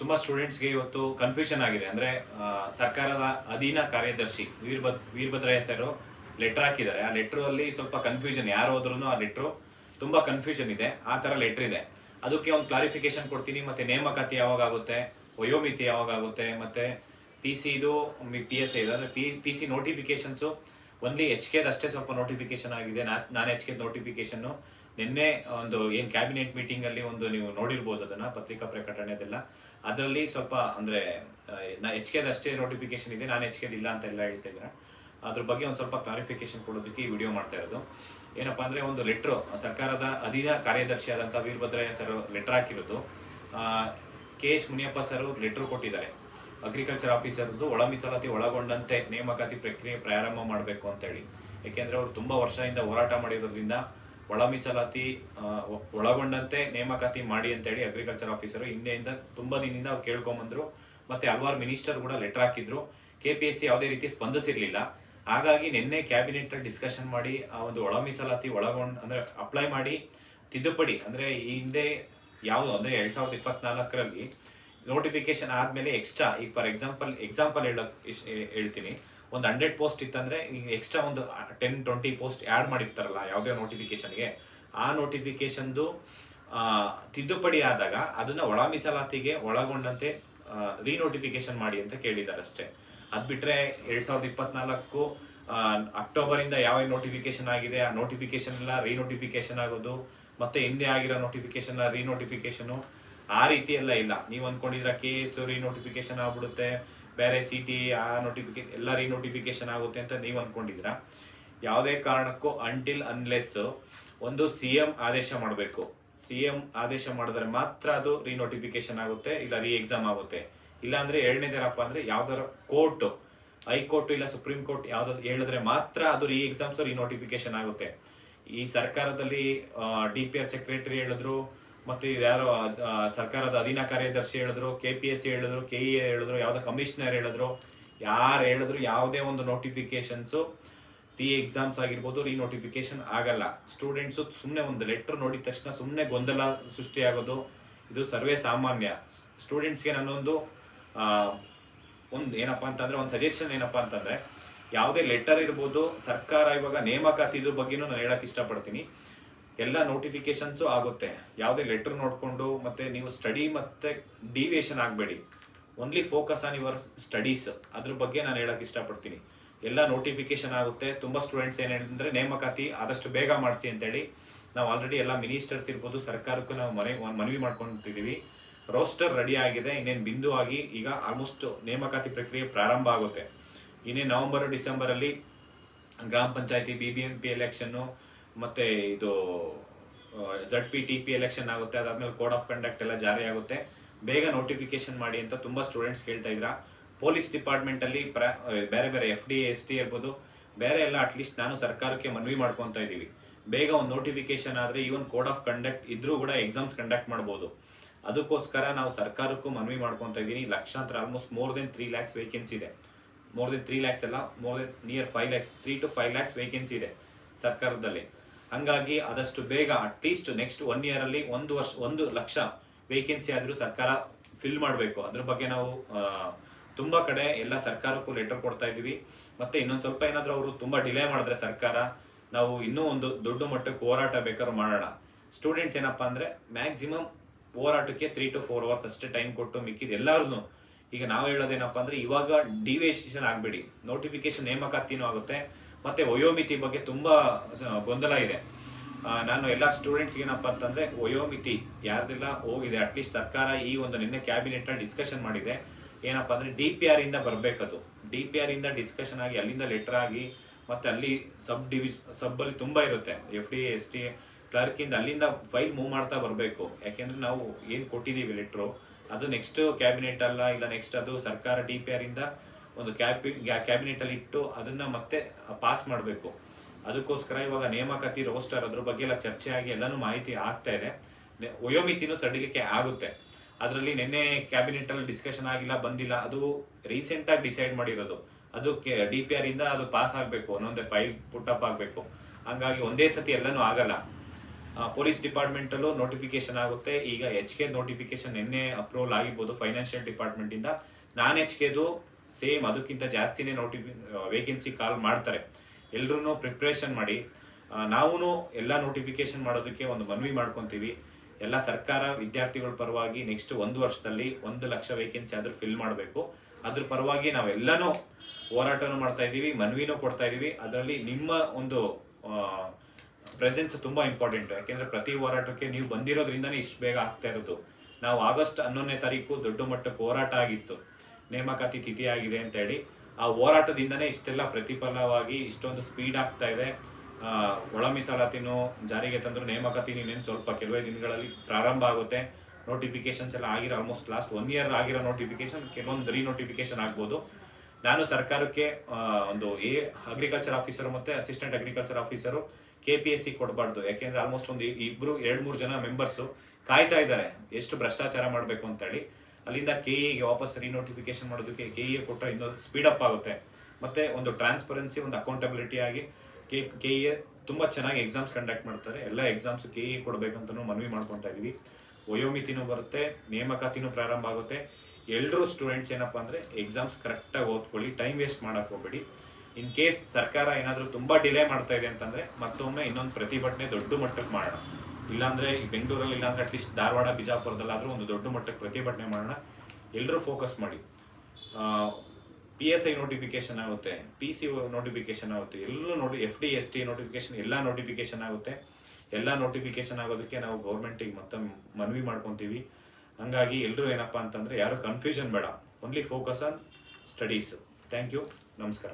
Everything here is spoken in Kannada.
ತುಂಬಾ ಸ್ಟೂಡೆಂಟ್ಸ್ಗೆ ಇವತ್ತು ಕನ್ಫ್ಯೂಷನ್ ಆಗಿದೆ. ಅಂದ್ರೆ ಸರ್ಕಾರದ ಅಧೀನ ಕಾರ್ಯದರ್ಶಿ ವೀರಭದ್, ವೀರಭದ್ರಯ್ಯ ಹೆಸರು ಲೆಟರ್ ಹಾಕಿದ್ದಾರೆ. ಆ ಲೆಟರ್ ಅಲ್ಲಿ ಸ್ವಲ್ಪ ಕನ್ಫ್ಯೂಷನ್ ಯಾರು ಹೋದ್ರು ಆ ಲೆಟ್ರು ತುಂಬಾ ಕನ್ಫ್ಯೂಷನ್ ಇದೆ. ಆ ತರ ಲೆಟರ್ ಇದೆ. ಅದಕ್ಕೆ ಒಂದು ಕ್ಲಾರಿಫಿಕೇಶನ್ ಕೊಡ್ತೀನಿ. ಮತ್ತೆ ನೇಮಕಾತಿ ಯಾವಾಗ ಆಗುತ್ತೆ, ವಯೋಮಿತಿ ಯಾವಾಗ ಆಗುತ್ತೆ, ಮತ್ತೆ ಪಿ ಸಿ ಇದು ಪಿ ಎಸ್ ಐ ಅಂದ್ರೆ P P C notifications only H ಕೆದಷ್ಟೇ ಸ್ವಲ್ಪ ನೋಟಿಫಿಕೇಶನ್ ಆಗಿದೆ. ನಾನ್ ಎಚ್ ಕೆ ನೋಟಿಫಿಕೇಶನ್ ನಿನ್ನೆ ಒಂದು ಏನ್ ಕ್ಯಾಬಿನೆಟ್ ಮೀಟಿಂಗ್ ಅಲ್ಲಿ ಒಂದು ನೀವು ನೋಡಿರ್ಬೋದು ಅದನ್ನ, ಪತ್ರಿಕಾ ಪ್ರಕಟಣೆ ಅದೆಲ್ಲ ಅದರಲ್ಲಿ ಸ್ವಲ್ಪ ಅಂದ್ರೆ ಎಚ್ ಕೆದ ಅಷ್ಟೇ ನೋಟಿಫಿಕೇಶನ್ ಇದೆ, ನಾನು ಎಚ್ ಕೆದಿಲ್ಲ ಇಲ್ಲ ಅಂತ ಎಲ್ಲ ಹೇಳ್ತಾ ಇದ್ರೆ ಅದ್ರ ಬಗ್ಗೆ ಒಂದು ಸ್ವಲ್ಪ ಕ್ಲಾರಿಫಿಕೇಶನ್ ಕೊಡೋದಕ್ಕೆ ಈ ವಿಡಿಯೋ ಮಾಡ್ತಾ ಇರೋದು. ಏನಪ್ಪಾ ಅಂದ್ರೆ ಒಂದು ಲೆಟ್ರು ಸರ್ಕಾರದ ಅಧೀನ ಕಾರ್ಯದರ್ಶಿ ಆದಂತ ವೀರಭದ್ರಯ್ಯ ಸರ್ ಲೆಟರ್ ಹಾಕಿರೋದು. K H Muniyappa sir letter ಕೊಟ್ಟಿದ್ದಾರೆ. ಅಗ್ರಿಕಲ್ಚರ್ ಆಫೀಸರ್ಸ್ದು ಒಳ ಮೀಸಲಾತಿ ಒಳಗೊಂಡಂತೆ ನೇಮಕಾತಿ ಪ್ರಕ್ರಿಯೆ ಪ್ರಾರಂಭ ಮಾಡಬೇಕು ಅಂತ ಹೇಳಿ. ಯಾಕೆಂದ್ರೆ ಅವರು ತುಂಬಾ ವರ್ಷದಿಂದ ಹೋರಾಟ ಮಾಡಿರೋದ್ರಿಂದ ಒಳ ಮೀಸಲಾತಿ ಒಳಗೊಂಡಂತೆ ನೇಮಕಾತಿ ಮಾಡಿ ಅಂತ ಹೇಳಿ ಅಗ್ರಿಕಲ್ಚರ್ ಆಫೀಸರ್ ಹಿಂದೆಯಿಂದ ತುಂಬಾ ದಿನದಿಂದ ಅವ್ರು ಕೇಳ್ಕೊಂಬಂದ್ರು. ಮತ್ತೆ ಹಲವಾರು ಮಿನಿಸ್ಟರ್ ಕೂಡ ಲೆಟರ್ ಹಾಕಿದ್ರು. ಕೆ ಪಿ ಎಸ್ ಸಿ ಯಾವುದೇ ರೀತಿ ಸ್ಪಂದಿಸಿರಲಿಲ್ಲ. ಹಾಗಾಗಿ ನಿನ್ನೆ ಕ್ಯಾಬಿನೆಟ್ ಡಿಸ್ಕಷನ್ ಮಾಡಿ, ಆ ಒಂದು ಒಳ ಮೀಸಲಾತಿ ಒಳಗೊಂಡ್, ಅಂದ್ರೆ ಅಪ್ಲೈ ಮಾಡಿ, ತಿದ್ದುಪಡಿ, ಅಂದ್ರೆ ಈ ಹಿಂದೆ ಯಾವುದು, ಅಂದ್ರೆ ಎರಡ್ ಸಾವಿರದ ಇಪ್ಪತ್ನಾಲ್ಕರಲ್ಲಿ ನೋಟಿಫಿಕೇಶನ್ ಆದ್ಮೇಲೆ ಎಕ್ಸ್ಟ್ರಾ ಈಗ ಫಾರ್ ಎಕ್ಸಾಂಪಲ್ ಎಕ್ಸಾಂಪಲ್ ಇಶ್- ಹೇಳ್ತೀನಿ. ಒಂದು ಹಂಡ್ರೆಡ್ ಪೋಸ್ಟ್ ಇತ್ತಂದ್ರೆ ಈಗ ಎಕ್ಸ್ಟ್ರಾ ಒಂದು ಟೆನ್ ಟ್ವೆಂಟಿ ಪೋಸ್ಟ್ ಆ್ಯಡ್ ಮಾಡಿರ್ತಾರಲ್ಲ, ಯಾವುದೇ ನೋಟಿಫಿಕೇಶನ್ಗೆ ಆ ನೋಟಿಫಿಕೇಶನ್ದು ತಿದ್ದುಪಡಿ ಆದಾಗ ಅದನ್ನ ಒಳ ಮೀಸಲಾತಿಗೆ ಒಳಗೊಂಡಂತೆ ರೀನೋಟಿಫಿಕೇಶನ್ ಮಾಡಿ ಅಂತ ಕೇಳಿದ್ದಾರೆ ಅಷ್ಟೇ ಅದ್ ಬಿಟ್ರೆ ಎರಡ್ ಸಾವಿರದ ಇಪ್ಪತ್ನಾಲ್ಕು ಅಕ್ಟೋಬರ್ ಇಂದ ಯಾವ ನೋಟಿಫಿಕೇಶನ್ ಆಗಿದೆ, ಆ ನೋಟಿಫಿಕೇಶನ್ ಎಲ್ಲ ರೀನೋಟಿಫಿಕೇಶನ್ ಆಗೋದು, ಮತ್ತೆ ಹಿಂದೆ ಆಗಿರೋ ನೋಟಿಫಿಕೇಶನ್ ರೀನೋಟಿಫಿಕೇಶನು ಆ ರೀತಿ ಎಲ್ಲ ಇಲ್ಲ. ನೀವು ಅಂದ್ಕೊಂಡಿದ್ರೆ ಕೆ ಎಸ್ ರೀನೋಟಿಫಿಕೇಶನ್ ಆಗ್ಬಿಡುತ್ತೆ ಬೇರೆ ಸಿ ಟಿ ಆ ನೋಟಿಫಿಕೇಶನ್ ಎಲ್ಲ ರೀನೋಟಿಫಿಕೇಶನ್ ಆಗುತ್ತೆ ಅಂತ ನೀವು ಅನ್ಕೊಂಡಿದ್ರ ಯಾವುದೇ ಕಾರಣಕ್ಕೂ ಅಂಟಿಲ್ ಅನ್ಲೆಸ್ ಒಂದು ಸಿ ಎಂ ಆದೇಶ ಮಾಡಬೇಕು. ಸಿ ಎಂ ಆದೇಶ ಮಾಡಿದ್ರೆ ಮಾತ್ರ ಅದು ರೀನೋಟಿಫಿಕೇಶನ್ ಆಗುತ್ತೆ, ಇಲ್ಲ ರೀ ಎಕ್ಸಾಮ್ ಆಗುತ್ತೆ. ಇಲ್ಲ ಅಂದ್ರೆ ಎರಡನೇದೇನಪ್ಪ ಅಂದ್ರೆ ಯಾವ್ದಾರ ಕೋರ್ಟ್, ಹೈಕೋರ್ಟ್ ಇಲ್ಲ ಸುಪ್ರೀಂ ಕೋರ್ಟ್ ಯಾವ್ದಾದ್ರು ಹೇಳಿದ್ರೆ ಮಾತ್ರ ಅದು ರೀ ಎಕ್ಸಾಮ್ಸ್ ರೀನೋಟಿಫಿಕೇಶನ್ ಆಗುತ್ತೆ. ಈ ಸರ್ಕಾರದಲ್ಲಿ ಡಿ ಪಿ ಆರ್ ಸೆಕ್ರೆಟರಿ ಹೇಳಿದ್ರು ಮತ್ತೆ ಯಾರೋ ಸರ್ಕಾರದ ಅಧೀನ ಕಾರ್ಯದರ್ಶಿ ಹೇಳಿದ್ರು ಕೆ ಪಿ ಎಸ್ ಸಿ ಹೇಳಿದ್ರು ಕೆ ಇ ಹೇಳಿದ್ರು, ಯಾವ್ದೋ ಕಮಿಷನರ್ ಹೇಳಿದ್ರು, ಯಾರು ಹೇಳಿದ್ರು ಯಾವುದೇ ಒಂದು ನೋಟಿಫಿಕೇಶನ್ಸು ರೀ ಎಕ್ಸಾಮ್ಸ್ ಆಗಿರ್ಬೋದು ರೀ ನೋಟಿಫಿಕೇಶನ್ ಆಗಲ್ಲ. ಸ್ಟೂಡೆಂಟ್ಸು ಸುಮ್ಮನೆ ಒಂದು ಲೆಟರ್ ನೋಡಿದ ತಕ್ಷಣ ಸುಮ್ಮನೆ ಗೊಂದಲ ಸೃಷ್ಟಿಯಾಗೋದು, ಇದು ಸರ್ವೇ ಸಾಮಾನ್ಯ. ಸ್ಟೂಡೆಂಟ್ಸ್ಗೆ ನಾನೊಂದು ಒಂದು ಏನಪ್ಪ ಅಂತಂದ್ರೆ, ಒಂದು ಸಜೆಷನ್ ಏನಪ್ಪ ಅಂತಂದ್ರೆ, ಯಾವುದೇ ಲೆಟರ್ ಇರ್ಬೋದು, ಸರ್ಕಾರ ಇವಾಗ ನೇಮಕಾತಿದ್ರ ಬಗ್ಗೆನೂ ನಾನು ಹೇಳಕ್ ಇಷ್ಟಪಡ್ತೀನಿ. ಎಲ್ಲ ನೋಟಿಫಿಕೇಶನ್ಸು ಆಗುತ್ತೆ. ಯಾವುದೇ ಲೆಟರ್ ನೋಡಿಕೊಂಡು ಮತ್ತೆ ನೀವು ಸ್ಟಡಿ ಮತ್ತೆ ಡಿವಿಯೇಷನ್ ಆಗಬೇಡಿ. Only focus on your studies ಅದ್ರ ಬಗ್ಗೆ ನಾನು ಹೇಳಕ್ ಇಷ್ಟಪಡ್ತೀನಿ. ಎಲ್ಲ ನೋಟಿಫಿಕೇಶನ್ ಆಗುತ್ತೆ. ತುಂಬಾ ಸ್ಟೂಡೆಂಟ್ಸ್ ಏನು ಹೇಳಿದ್ರೆ ನೇಮಕಾತಿ, ಆದಷ್ಟು ಬೇಗ ಮಾಡಿಸಿ ಅಂತೇಳಿ. ನಾವು ಆಲ್ರೆಡಿ ಎಲ್ಲ ಮಿನಿಸ್ಟರ್ಸ್ ಇರ್ಬೋದು, ಸರ್ಕಾರಕ್ಕೂ ನಾವು ಮನೆ, ಮನವಿ ಮಾಡ್ಕೊತಿದ್ದೀವಿ ರೋಸ್ಟರ್ ರೆಡಿ ಆಗಿದೆ. ಇನ್ನೇನು ಬಿಂದು ಆಗಿ ಈಗ ಆಲ್ಮೋಸ್ಟ್ ನೇಮಕಾತಿ ಪ್ರಕ್ರಿಯೆ ಪ್ರಾರಂಭ ಆಗುತ್ತೆ. ಇನ್ನೇನು ನವೆಂಬರ್ ಡಿಸೆಂಬರ್ ಅಲ್ಲಿ ಗ್ರಾಮ ಪಂಚಾಯತಿ B B M P election ಮತ್ತೆ ಇದು Z P T P election ಆಗುತ್ತೆ, ಅದಾದ್ಮೇಲೆ ಕೋಡ್ ಆಫ್ ಕಂಡಕ್ಟ್ ಎಲ್ಲ ಜಾರಿ ಆಗುತ್ತೆ. ಬೇಗ ನೋಟಿಫಿಕೇಶನ್ ಮಾಡಿ ಅಂತ ತುಂಬಾ ಸ್ಟೂಡೆಂಟ್ಸ್ ಕೇಳ್ತಾ ಇದ್ರ. ಪೊಲೀಸ್ ಡಿಪಾರ್ಟ್ಮೆಂಟ್ ಅಲ್ಲಿ ಬೇರೆ ಬೇರೆ ಎಫ್ ಡಿ ಎಸ್ ಟಿ ಇರ್ಬೋದು. ಬೇರೆ ಎಲ್ಲ ಅಟ್ಲೀಸ್ಟ್ ನಾನು ಸರ್ಕಾರಕ್ಕೆ ಮನವಿ ಮಾಡ್ಕೊತ ಇದೀವಿ ಬೇಗ ಒಂದು ನೋಟಿಫಿಕೇಶನ್ ಆದ್ರೆ ಈವನ್ ಕೋಡ್ ಆಫ್ ಕಂಡಕ್ಟ್ ಇದ್ರೂ ಕೂಡ ಎಕ್ಸಾಮ್ಸ್ ಕಂಡಕ್ಟ್ ಮಾಡ್ಬೋದು. ಅದಕ್ಕೋಸ್ಕರ ನಾವು ಸರ್ಕಾರಕ್ಕೂ ಮನವಿ ಮಾಡ್ಕೊತ ಇದೀನಿ ಲಕ್ಷಾಂತರ almost more than three lakhs vacancy ಇದೆ. ಮೋರ್ ದೆನ್ ತ್ರೀ ಲ್ಯಾಕ್ಸ್ ಎಲ್ಲ more than near five lakhs three to five lakhs vacancy ಇದೆ ಸರ್ಕಾರದಲ್ಲಿ. ಹಂಗಾಗಿ ಆದಷ್ಟು ಬೇಗ ಅಟ್ಲೀಸ್ಟ್ ನೆಕ್ಸ್ಟ್ ಒನ್ ಇಯರ್ ಅಲ್ಲಿ ಒಂದು ವರ್ಷ, ಒಂದು ಲಕ್ಷ ವೇಕೆನ್ಸಿ ಆದ್ರೂ ಸರ್ಕಾರ ಫಿಲ್ ಮಾಡಬೇಕು. ಅದ್ರ ಬಗ್ಗೆ ನಾವು ತುಂಬ ಕಡೆ ಎಲ್ಲ ಸರ್ಕಾರಕ್ಕೂ ಲೆಟರ್ ಕೊಡ್ತಾ ಇದೀವಿ ಮತ್ತೆ ಇನ್ನೊಂದು ಸ್ವಲ್ಪ ಏನಾದರೂ ಅವರು ತುಂಬಾ ಡಿಲೇ ಮಾಡಿದ್ರೆ ಸರ್ಕಾರ, ನಾವು ಇನ್ನೂ ಒಂದು ದೊಡ್ಡ ಮಟ್ಟಕ್ಕೆ ಹೋರಾಟ ಬೇಕಾದ್ರೂ ಮಾಡೋಣ. ಸ್ಟೂಡೆಂಟ್ಸ್ ಏನಪ್ಪ ಅಂದರೆ ಮ್ಯಾಕ್ಸಿಮಮ್ ಹೋರಾಟಕ್ಕೆ ತ್ರೀ ಟು ಫೋರ್ ಅವರ್ಸ್ ಅಷ್ಟೇ ಟೈಮ್ ಕೊಟ್ಟು ಮಿಕ್ಕಿದ ಎಲ್ಲಾರು ಈಗ ನಾವು ಹೇಳೋದೇನಪ್ಪ ಅಂದರೆ ಇವಾಗ ಡಿವೇಷನ್ ಆಗಬೇಡಿ. ನೋಟಿಫಿಕೇಶನ್ ನೇಮಕಾತಿನೂ ಆಗುತ್ತೆ. ಮತ್ತೆ ವಯೋಮಿತಿ ಬಗ್ಗೆ ತುಂಬಾ ಗೊಂದಲ ಇದೆ. ನಾನು ಎಲ್ಲ ಸ್ಟೂಡೆಂಟ್ಸ್ ಏನಪ್ಪ ಅಂತಂದ್ರೆ, ವಯೋಮಿತಿ ಯಾರ್ದೆಲ್ಲ ಹೋಗಿದೆ ಅಟ್ಲೀಸ್ಟ್ ಸರ್ಕಾರ ಈ ಒಂದು ನಿನ್ನೆ ಕ್ಯಾಬಿನೆಟ್ ಅಲ್ಲಿ ಡಿಸ್ಕಷನ್ ಮಾಡಿದೆ. ಏನಪ್ಪ ಅಂದ್ರೆ ಡಿ ಪಿ ಆರ್ ಇಂದ ಬರ್ಬೇಕದು. ಡಿ ಪಿ ಆರ್ ಇಂದ ಡಿಸ್ಕಷನ್ ಆಗಿ, ಅಲ್ಲಿಂದ ಲೆಟರ್ ಆಗಿ, ಮತ್ತೆ ಅಲ್ಲಿ ಸಬ್ ಡಿವಿಸ್ ಸಬ್ ಅಲ್ಲಿ ತುಂಬಾ ಇರುತ್ತೆ. F D S T clerk ಇಂದ ಅಲ್ಲಿಂದ ಫೈಲ್ ಮೂವ್ ಮಾಡ್ತಾ ಬರಬೇಕು. ಯಾಕೆಂದರೆ ನಾವು ಏನು ಕೊಟ್ಟಿದೀವಿ ಲೆಟ್ರು ಅದು ನೆಕ್ಸ್ಟ್ ಕ್ಯಾಬಿನೆಟ್ ಅಲ್ಲ, ಇಲ್ಲ ನೆಕ್ಸ್ಟ್ ಅದು ಸರ್ಕಾರ ಡಿ ಪಿ ಆರ್ ಇಂದ ಒಂದು ಕ್ಯಾಬಿ ಕ್ಯಾಬಿನೆಟ್ ಅಲ್ಲಿ ಇಟ್ಟು ಅದನ್ನ ಮತ್ತೆ ಪಾಸ್ ಮಾಡಬೇಕು. ಅದಕ್ಕೋಸ್ಕರ ಇವಾಗ ನೇಮಕಾತಿ, ರೋಸ್ಟರ್ ಅದ್ರ ಬಗ್ಗೆ ಎಲ್ಲ ಚರ್ಚೆ ಆಗಿ ಎಲ್ಲಾನು ಮಾಹಿತಿ ಆಗ್ತಾ ಇದೆ. ವಯೋಮಿತಿನೂ ಸಡಿಲಿಕೆ ಆಗುತ್ತೆ. ಅದರಲ್ಲಿ ನಿನ್ನೆ ಕ್ಯಾಬಿನೆಟ್ ಅಲ್ಲಿ ಡಿಸ್ಕಷನ್ ಆಗಿಲ್ಲ, ಬಂದಿಲ್ಲ, ಅದು ರೀಸೆಂಟ್ ಆಗಿ ಡಿಸೈಡ್ ಮಾಡಿರೋದು. ಅದು ಡಿ ಪಿ ಆರ್ ಇಂದ ಅದು ಪಾಸ್ ಆಗಬೇಕು, ಒಂದೊಂದೇ ಫೈಲ್ ಪುಟ್ ಅಪ್ ಆಗಬೇಕು. ಹಂಗಾಗಿ ಒಂದೇ ಸತಿ ಎಲ್ಲನೂ ಆಗಲ್ಲ. ಪೊಲೀಸ್ ಡಿಪಾರ್ಟ್ಮೆಂಟಲ್ಲೂ ನೋಟಿಫಿಕೇಶನ್ ಆಗುತ್ತೆ. ಈಗ ಎಚ್ ಕೆ ನೋಟಿಫಿಕೇಶನ್ ನಿನ್ನೆ ಅಪ್ರೂವಲ್ ಆಗಿರ್ಬೋದು ಫೈನಾನ್ಷಿಯಲ್ ಡಿಪಾರ್ಟ್ಮೆಂಟಿಂದ. ನಾನ್ ಎಚ್ ಕೆದು ಸೇಮ್ ಅದಕ್ಕಿಂತ ಜಾಸ್ತಿನೇ ನೋಟಿಫಿ ವೇಕೆನ್ಸಿ ಕಾಲ್ ಮಾಡ್ತಾರೆ. ಎಲ್ಲರೂ ಪ್ರಿಪ್ರೇಷನ್ ಮಾಡಿ. ನಾವು ಎಲ್ಲ ನೋಟಿಫಿಕೇಶನ್ ಮಾಡೋದಕ್ಕೆ ಒಂದು ಮನವಿ ಮಾಡ್ಕೊತೀವಿ. ಎಲ್ಲ ಸರ್ಕಾರ ವಿದ್ಯಾರ್ಥಿಗಳ ಪರವಾಗಿ ನೆಕ್ಸ್ಟ್ ಒಂದು ವರ್ಷದಲ್ಲಿ ಒಂದು ಲಕ್ಷ ವೇಕೆನ್ಸಿ ಆದರೂ ಫಿಲ್ ಮಾಡಬೇಕು. ಅದ್ರ ಪರವಾಗಿ ನಾವೆಲ್ಲನೂ ಹೋರಾಟನೂ ಮಾಡ್ತಾ ಇದ್ದೀವಿ, ಮನವಿನೂ ಕೊಡ್ತಾ ಇದ್ದೀವಿ. ಅದರಲ್ಲಿ ನಿಮ್ಮ ಒಂದು ಪ್ರೆಸೆನ್ಸ್ ತುಂಬ ಇಂಪಾರ್ಟೆಂಟ್ ಯಾಕೆಂದರೆ ಪ್ರತಿ ಹೋರಾಟಕ್ಕೆ ನೀವು ಬಂದಿರೋದ್ರಿಂದನೇ ಇಷ್ಟು ಬೇಗ ಆಗ್ತಾ ಇರೋದು. ನಾವು ಆಗಸ್ಟ್ ಹನ್ನೊಂದನೇ ತಾರೀಕು ದೊಡ್ಡ ಮಟ್ಟಕ್ಕೆ ಹೋರಾಟ ಆಗಿತ್ತು. ನೇಮಕಾತಿ ತಿಥಿ ಆಗಿದೆ ಅಂತ ಹೇಳಿ ಆ ಹೋರಾಟದಿಂದನೇ ಇಷ್ಟೆಲ್ಲ ಪ್ರತಿಫಲವಾಗಿ ಇಷ್ಟೊಂದು ಸ್ಪೀಡ್ ಆಗ್ತಾ ಇದೆ. ಒಳ ಮೀಸಲಾತಿನೂ ಜಾರಿಗೆ ತಂದ್ರು ನೇಮಕಾತಿ ಇನ್ನೇನು ಸ್ವಲ್ಪ ಕೆಲವೇ ದಿನಗಳಲ್ಲಿ ಪ್ರಾರಂಭ ಆಗುತ್ತೆ. ನೋಟಿಫಿಕೇಶನ್ಸ್ ಎಲ್ಲ ಆಗಿರೋ ಆಲ್ಮೋಸ್ಟ್ ಲಾಸ್ಟ್ ಒನ್ ಇಯರ್ ಆಗಿರೋ ನೋಟಿಫಿಕೇಶನ್ ಕೆಲವೊಂದು ರೀ ನೋಟಿಫಿಕೇಶನ್ ಆಗ್ಬೋದು. ನಾನು ಸರ್ಕಾರಕ್ಕೆ ಒಂದು ಎ ಅಗ್ರಿಕಲ್ಚರ್ ಆಫೀಸರ್ ಮತ್ತೆ assistant agriculture officer K P S C ಕೊಡಬಾರ್ದು. ಯಾಕೆಂದ್ರೆ ಆಲ್ಮೋಸ್ಟ್ ಒಂದು ಇಬ್ಬರು ಎರಡು ಮೂರು ಜನ ಮೆಂಬರ್ಸು ಕಾಯ್ತಾ ಇದ್ದಾರೆ. ಎಷ್ಟು ಭ್ರಷ್ಟಾಚಾರ ಮಾಡಬೇಕು ಅಂತ ಹೇಳಿ ಅಲ್ಲಿಂದ ಕೆ ಇಗೆ ವಾಪಸ್ ರೀನೋಟಿಫಿಕೇಶನ್ ಮಾಡೋದಕ್ಕೆ ಕೆ ಇ ಕೊಟ್ಟರೆ ಇನ್ನೊಂದು ಅಪ್ ಆಗುತ್ತೆ. ಮತ್ತೆ ಒಂದು ಟ್ರಾನ್ಸ್ಪರೆನ್ಸಿ ಒಂದು ಅಕೌಂಟಬಿಲಿಟಿ ಆಗಿ ಕೆ ಕೆ ಇ ತುಂಬ ಚೆನ್ನಾಗಿ ಎಕ್ಸಾಮ್ಸ್ ಕಂಡಕ್ಟ್ ಮಾಡ್ತಾರೆ. ಎಲ್ಲ ಎಕ್ಸಾಮ್ಸ್ ಕೆ ಇ ಕೊಡಬೇಕಂತಲೂ ಮನವಿ ಮಾಡ್ಕೊತಾ ಇದೀವಿ. ವಯೋಮಿತಿನೂ ಬರುತ್ತೆ, ನೇಮಕಾತಿನೂ ಪ್ರಾರಂಭ ಆಗುತ್ತೆ. ಎಲ್ಲರೂ ಸ್ಟೂಡೆಂಟ್ಸ್ ಏನಪ್ಪ ಅಂದರೆ ಎಕ್ಸಾಮ್ಸ್ ಕರೆಕ್ಟಾಗಿ ಓದ್ಕೊಳ್ಳಿ ಟೈಮ್ ವೇಸ್ಟ್ ಮಾಡಕ್ ಹೋಗ್ಬೇಡಿ. ಇನ್ ಕೇಸ್ ಸರ್ಕಾರ ಏನಾದರೂ ತುಂಬಾ ಡಿಲೇ ಮಾಡ್ತಾ ಇದೆ ಅಂತಂದ್ರೆ ಮತ್ತೊಮ್ಮೆ ಇನ್ನೊಂದು ಪ್ರತಿಭಟನೆ ದೊಡ್ಡ ಮಟ್ಟಕ್ಕೆ ಮಾಡೋಣ. ಇಲ್ಲಾಂದ್ರೆ ಬೆಂಗಳೂರಲ್ಲಿ ಇಲ್ಲಾಂದ್ರೆ ಅಟ್ಲೀಸ್ಟ್ ಧಾರವಾಡ, ಬಿಜಾಪುರದಲ್ಲಾದರೂ ಒಂದು ದೊಡ್ಡ ಮಟ್ಟಕ್ಕೆ ಪ್ರತಿಭಟನೆ ಮಾಡೋಣ. ಎಲ್ಲರೂ ಫೋಕಸ್ ಮಾಡಿ. ಪಿ ಎಸ್ ಐ ನೋಟಿಫಿಕೇಶನ್ ಆಗುತ್ತೆ ಪಿ ಸಿ ನೋಟಿಫಿಕೇಶನ್ ಆಗುತ್ತೆ, ಎಲ್ಲ ನೋಡಿ F D S T notification ಎಲ್ಲ ನೋಟಿಫಿಕೇಶನ್ ಆಗುತ್ತೆ. ಎಲ್ಲ ನೋಟಿಫಿಕೇಶನ್ ಆಗೋದಕ್ಕೆ ನಾವು ಗೌರ್ಮೆಂಟಿಗೆ ಮತ್ತೆ ಮನವಿ ಮಾಡ್ಕೊತೀವಿ. ಹಂಗಾಗಿ ಎಲ್ಲರೂ ಏನಪ್ಪಾ ಅಂತಂದ್ರೆ ಯಾರು ಕನ್ಫ್ಯೂಷನ್ ಬೇಡ. Only focus on studies thank you ನಮಸ್ಕಾರ.